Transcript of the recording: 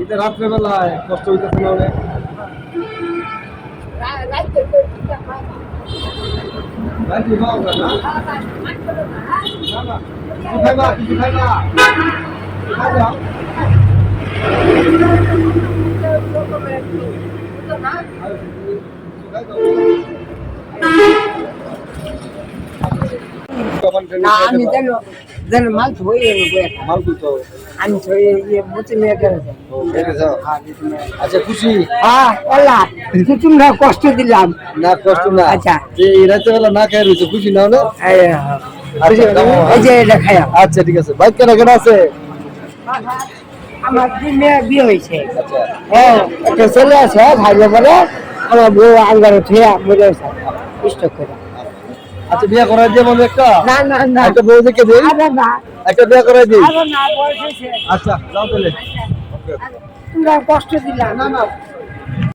এটা রাত্রে বেলায় কষ্ট হইতেছে না অনেক। কিছু খাইবা কিছু খাইবা? খাইবা। না আমি যেন যেন মাল ধুয়ে মাল তুলতে আমি ধুয়ে ইয়ে গেলে। আচ্ছা খুশি? হ্যাঁ তোমরা কষ্ট দিলাম। না কষ্ট না। আচ্ছা। এই রাতে বেলা না খাই রয়েছে খুশি না? হলে এই, আচ্ছা, আচ্ছা ঠিক আছে। বাইক কেনা কেনা আছে? আমার দুই মেয়ে বিয়ে হয়েছে। আচ্ছা। হ্যাঁ। একটা ছেলে আছে ভাইলে বলে আমার বউ আঙ্গারে থুয়া মরে স্টক করে। আচ্ছা বিয়ে করাই দিয়ে বলবে একটা? না না না। একটা বউ দেখে দিই? না। একটা বিয়ে করাই দিই? আচ্ছা যাও তাহলে। তোমরা কষ্ট দিলা। না না।